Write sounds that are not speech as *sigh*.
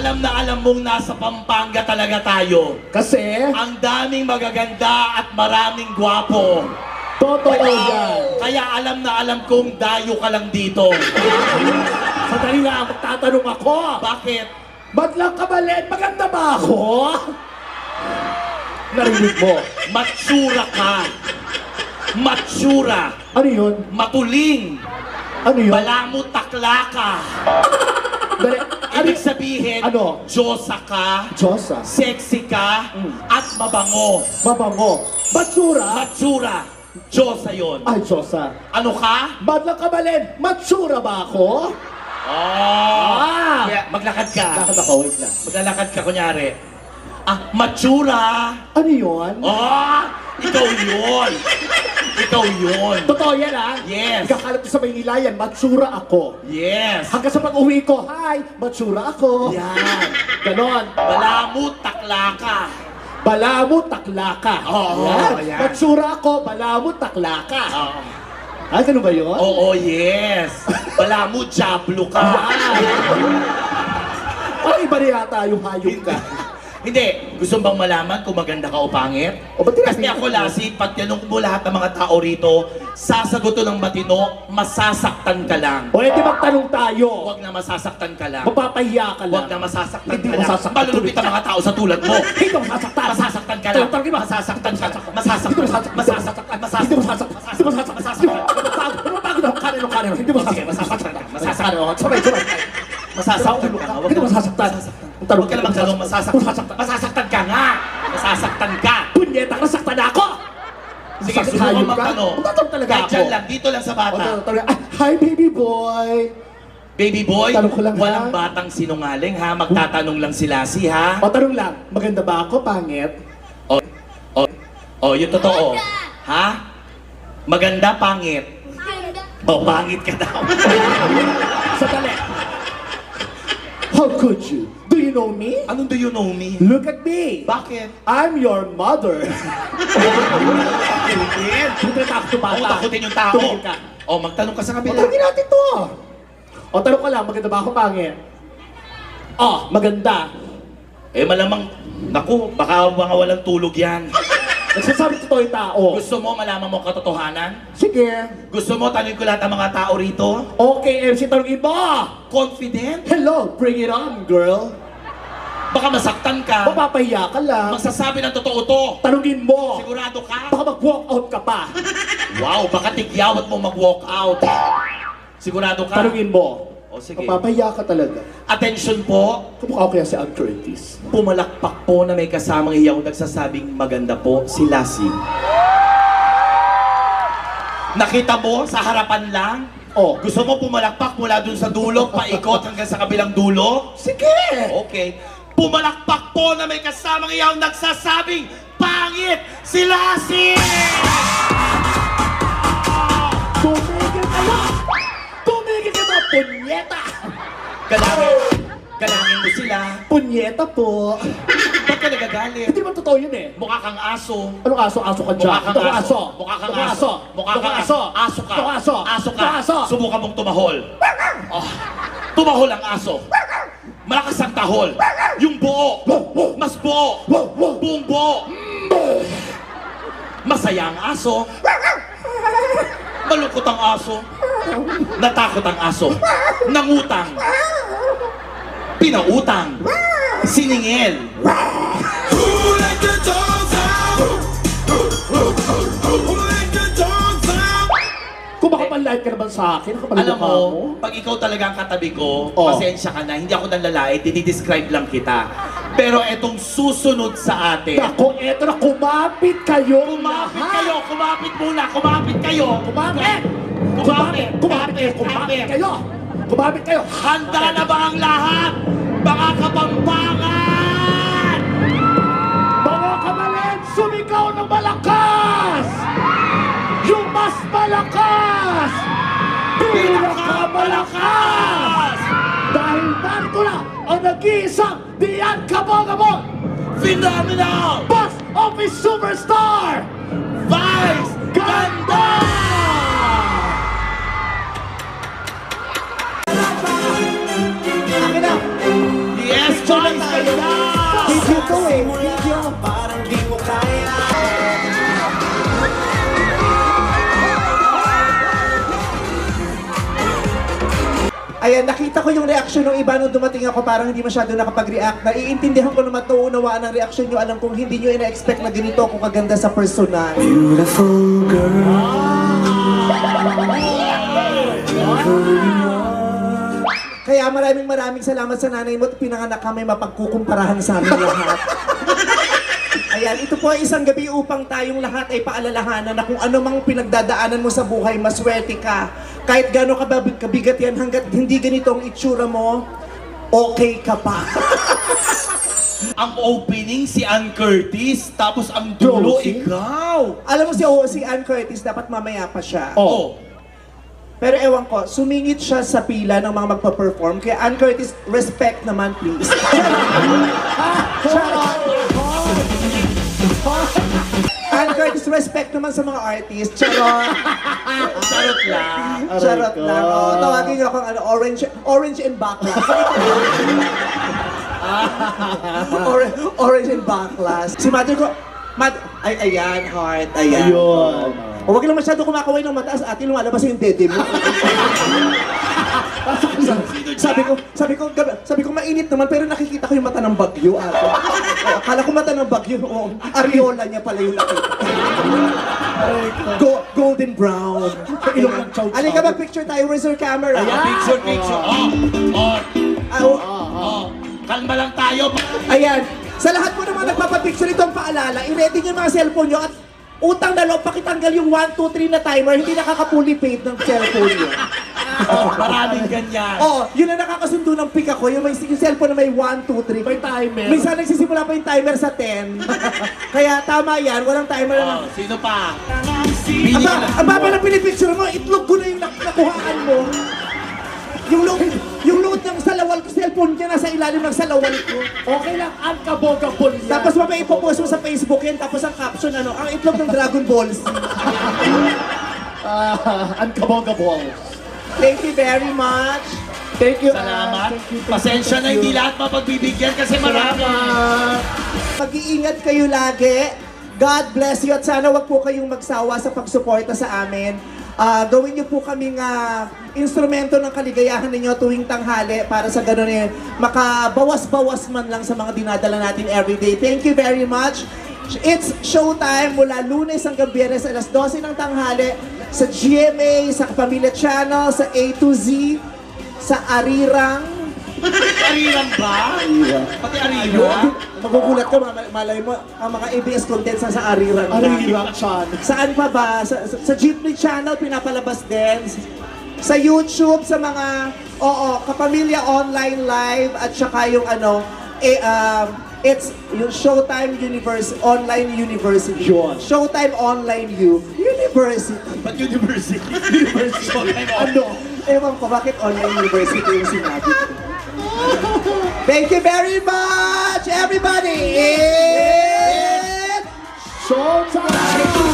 Alam na alam mong nasa Pampanga talaga tayo. Kasi, Ang daming magaganda at maraming gwapo. totoo yan. Kaya alam na alam kong dayo ka lang dito. Sandali lang, magtatanong ako. Bakit? Ba't lang kabalit? Maganda ba ako? Narinig mo. Matsura ka. Matsura. Ano yun? Matuling. Ano yun? Balamot takla ka. Dali, Ibig sabihin, Ano? Diyosa ka, Diyos ah. sexy ka, Mm. at mabango. Mabango. Matsura? Matsura. Diyosa yon. Ay, Diyos ah. Ano ka? Ba't lang kabalit? Matsura ba ako? Oh. Ah! Kaya maglakad ka. Bakit ako? Wait lang. Maglalakad ka, kunyari. Ah, matsura. Ano yun? Oh, ikaw yun. ikaw yun. Totoo yan ah. Yes. Kakalat ko sa Maynila yan, matsura ako. Yes. Hanggang sa pag-uwi ko, hi, matsura ako. Yan. Ganon. Balamut, takla ka. Balamut, takla ka. Oo, Yan. yan. Matsura ako, balamut, takla ka. Oo. Ah, ganun ba yun? Oo, yes. Balamut, jablo ka. Parang iba na yata yung hayop ka. Hindi. Gusto bang malaman kung maganda ka o pangit? O, ba't Kasi ako, mo? Lassie, pag tinanong mo lahat ng mga tao rito, sasagot ko ng matino, masasaktan ka lang. O, edi magtanong tayo. Huwag na masasaktan ka lang. Mapapahiya ka lang. Huwag na masasaktan Hindi ka lang. masasaktan. Malulupit ang mga tao sa tulad mo. Hindi mo masasaktan. Masasaktan ka lang. Talagang? Masasaktan ka. Masasaktan. mo masasaktan. Masasaktan. Hindi mo masasaktan. Hindi mo masasaktan. Hindi mo masasaktan. Napagod ako kanino kanino. Hindi mo Sige, masasaktan. masasaktan ka. Masasaktan. Masasaktan. Sabay, sabay. Masasaktan ka. Huwag Hindi mo na- masasaktan. Ang tanong Huwag ka na magtanong, masasaktan. Masasaktan. Masasaktan ka nga. Masasaktan ka. Punyeta, nasaktan ako. Sige, Sakit subukan hayop ka? magtanong. Talaga Kahit ako. dyan lang, dito lang sa O, bata. tanong, tanong. Ah, Hi, baby boy. Baby boy, Tanong ko lang, ha? walang batang sinungaling ha. Magtatanong lang si Lassie ha. O, tanong lang. Maganda ba ako, pangit? O, o, o, yung totoo. Ha? Maganda, pangit. O, pangit ka daw. *laughs* Sandali. How could you? Do you know me? Anong do you know me? Look at me. Bakit? I'm your mother. Takutin. *laughs* Hindi na ako Ako bata. takutin yung tao. Tumingin ka. O, magtanong ka sa O, kabila. tanongin natin to. O, tanong ka lang, maganda ba ako, pangit? Oh, maganda. Eh, malamang, naku, baka mga walang tulog yan. Nagsasabi totoo yung tao. Gusto mo malaman mo ang katotohanan? Sige. Gusto mo tanongin ko lahat ng mga tao rito? Okay, MC, tanongin mo. Confident? Hello, bring it on, girl. Baka masaktan ka. Mapapahiya ka lang. Magsasabi ng totoo to. Tanungin mo. Sigurado ka? Baka mag-walk out ka pa. *laughs* Wow, baka tigyawat mo mag-walk out. Sigurado ka? Tanungin mo. O sige. Mapapahiya ka talaga. Attention po, Kumukha kaya si Curtis. pumalakpak po na may kasamang iyaw nagsasabing maganda po si Lassie. Nakita mo sa harapan lang? Oh, Gusto mo pumalakpak mula dun sa dulo, paikot hanggang sa kabilang dulo? sige. Okay. Pumalakpak po na may kasamang iyaw nagsasabing pangit si Lassie! Tumigil kayo! Tumigil kayo mga punyeta! Galangin, galangin mo sila. Punyeta po. Ba't ka nagagalit? Hindi ba totoo yun eh? Mukha kang aso. Anong aso? Aso ka dyan? Mukha kang aso. Mukha kang aso. Mukha kang aso. Aso ka. Ko aso. Aso ka. Ko aso. Subukan mong tumahol. Oh. *laughs* Tumahol ang aso. Malakas ang tahol. Yung buo. Mas buo. Buong buo. Masaya ang aso. Malungkot ang aso. Natakot ang aso. Nangutang. Pinautang. Siningil. Who let the dogs out? Kung makapanlight ka naman sa akin, Alam mo, mo. pag ikaw talaga ang katabi ko, Oh. pasensya ka na, hindi ako nanlalait, dinidescribe lang kita. Pero etong susunod sa atin, Ako, eto na, kumapit kayo. kumapit lahat. kayo, kumapit muna, kumapit kayo. Kumapit! Kumapit, Kumapit! Kumapit kayo! Kumapit kayo! Handa na ba ang lahat? Mga kapampangan! Pinakamalakas! Dahil narito na ang nag-iisang Dian Kabogabon! Phenomenal! Box Office Superstar! Vice Ganda! Akin na! Yes, Chong! Mula Ayan, nakita ko yung reaction ng iba nung dumating ako, parang hindi masyado nakapag-react. Naiintindihan ko naman nauunawaan ang reaction nyo. Alam kong hindi nyo ina-expect na ganito ako kaganda sa personal. Beautiful girl Kaya maraming maraming salamat sa nanay mo at pinanganak kami mapagkukumparahan sa amin lahat. *laughs* Ayan, ito po ay isang gabi upang tayong lahat ay paalalahanan na kung ano mang pinagdadaanan mo sa buhay, maswerte ka. Kahit gano'n kabab- kabigat yan, hanggat hindi ganito ang itsura mo, okay ka pa. *laughs* Ang opening si Ann Curtis, tapos ang dulo Josie? ikaw. Alam mo si, oh, si Ann Curtis, dapat mamaya pa siya. Oh. Pero ewan ko, sumingit siya sa pila ng mga magpa-perform. Kaya Ann Curtis, respect naman please. *laughs* *laughs* Charot! *laughs* Ann Curtis, respect naman sa mga artist. Charot! Charot lang. *laughs* Charot ko. lang. Oh, tawagin niyo akong ano, orange, orange and backlash. *laughs* orange, orange and backlash. Si mother ko, Mad ay, ayan, heart, ayan. Ayun. O, wag lang masyado kumakaway ng mataas, ate, lumalabas yung dede mo. Sabi ko, sabi ko, sabi ko mainit naman, pero nakikita ko yung mata ng bagyo, ate. O, akala ko mata ng bagyo, o, areola niya pala yung nakita. Go, golden brown. Ilong ng chow-chow. Alin ka ba, picture tayo, where's your camera? Ah, picture, picture. Oh, oh, Ah, oh, oh. Kalma lang tayo. Ayan, sa lahat po naman nagpapapicture itong paalala, i-ready niyo yung mga cellphone niyo at utang na loob, pakitanggal yung 1, 2, 3 na timer, hindi nakaka-fully paid ng cellphone niyo. Oh, maraming ganyan. Oo, yun ang nakakasundo ng pick ako, yung, may, yung cellphone na may 1, 2, 3. May timer. Minsan nagsisimula pa yung timer sa 10. *laughs* Kaya tama yan, walang timer na. Oh, sino pa? Pili ka Aba, lang. ang baba ng pinipicture mo, itlog ko na yung nak- nakuhaan mo. Yung load, yung load ng salawal ko, cellphone niya nasa ilalim ng salawal ko. Okay lang, unkabogable yan. Tapos mamaya ipopost mo sa Facebook yan, tapos ang caption ano, ang itlog ng Dragon Balls. *laughs* Ah, unkabogable. Thank you very much. Thank you, Salamat. Thank you, thank you, Pasensya na thank hindi you. lahat mapagbibigyan kasi marami. Mag-iingat kayo lagi. God bless you at sana wag po kayong magsawa sa pagsuporta sa amin. Ah, gawin niyo po kaming ah, instrumento ng kaligayahan ninyo tuwing tanghali para sa ganun eh, makabawas-bawas man lang sa mga dinadala natin everyday. Thank you very much. It's showtime mula lunes hanggang biyernes alas 12 ng tanghali sa GMA, sa Kapamilya Channel, sa A to Z, sa Arirang, Ariran ba? Pati ariran? *laughs* Magugulat ka, ma- malay mo, ang mga ABS contents na sa Ariran. na. Arirang chan. Saan pa ba? Sa, sa, sa Jeepney Channel, pinapalabas din. Sa YouTube, sa mga, oo, Kapamilya Online Live, at saka yung ano, eh, um, it's yung Showtime Universe, Online University. Yun. Showtime Online U, University. Ba't university? University. Ano? Ewan ko, bakit online university yung sinabi ko? Thank you very much, everybody! And... Showtime!